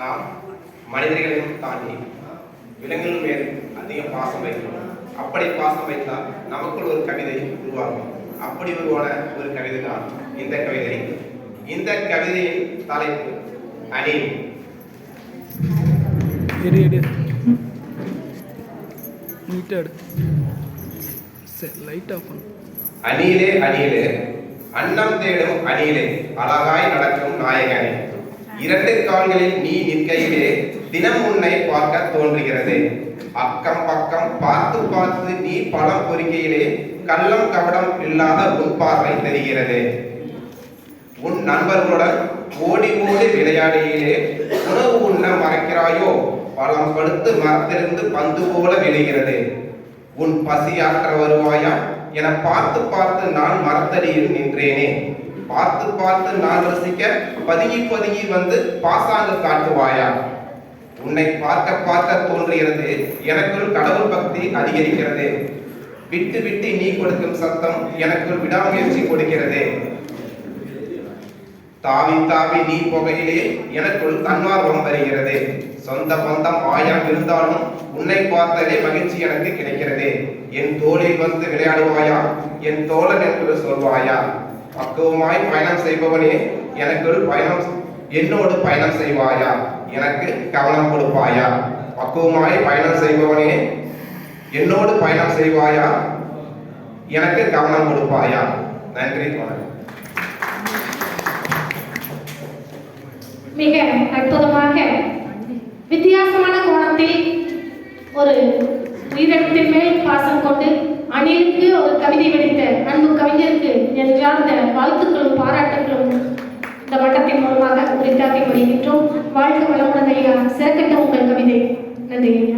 நாம் மனிதர்களையும் தாண்டி விலங்குகள் மேல் அதிக பாசம் வைக்கிறோம் அப்படி பாசம் வைத்தால் நமக்குள் ஒரு கவிதை உருவாகும். அப்படி உருவான ஒரு கவிதை தான் இந்த கவிதை. இந்த கவிதையின் தலைப்பு அணி அணியிலே அணியிலே அன்னம் தேடும் அணியிலே அழகாய் நடக்கும் நாயகனே. இரண்டு கால்களில் நீ நிற்கையிலே தினம் உன்னை பார்க்க தோன்றுகிறது. அக்கம் பக்கம் பார்த்து பார்த்து நீ பழம் பொறிக்கையிலே கள்ளம் கபடம் இல்லாத உன் பார்வை தெரிகிறது. உன் நண்பர்களுடன் ஓடி ஓடி விளையாடியிலே உணவு உண்ண மறக்கிறாயோ? பழம் படுத்து மரத்திலிருந்து பந்து போல விளைகிறது. உன் பசியாற்ற வருவாயா? என பார்த்து பார்த்து நான் மரத்தடியில் நின்றேனே. பார்த்து பார்த்து நான் ரசிக்க பதுங்கி பதுங்கி வந்து பாசாங்கு காட்டுவாயா? உன்னை பார்க்க பார்க்க தோன்றுகிறது எனக்குள் கடவுள் பக்தி அதிகரிக்கிறது. விட்டு விட்டு நீ கொடுக்கும் சத்தம் எனக்குள் விடாமுயற்சி கொடுக்கிறது. தாவி தாவி நீ போகையிலே எனக்குள் தன்மார்வம் வருகிறது. சொந்த பந்தம் ஆயம் இருந்தாலும் உன்னை பார்த்தாலே மகிழ்ச்சி எனக்கு கிடைக்கிறது. என் தோளில் வந்து விளையாடுவாயா? என் தோழன் என்று சொல்வாயா? பக்குவமாய் பயணம் செய்பவனே எனக்குள் பயணம் என்னோடு பயணம் செய்வாயா? எனக்கு கவனம் கொடுப்பாயா? பக்குவமாய் பயணம் செய்பவனே என்னோடு பயணம் செய்வாயா? எனக்கு கவனம் கொடுப்பாயா? நன்றி வணக்கம் மிக அற்புதமாக வித்தியாசமான கோணத்தில் ஒரு உயிரினத்தின் மேல் பாசம் இந்த மூலமாக உரித்தாக்கி வருகின்றோம் வாழ்க வளமுடன் ஐயா. சிறக்கட்ட உங்கள் கவிதை. நன்றி ஐயா.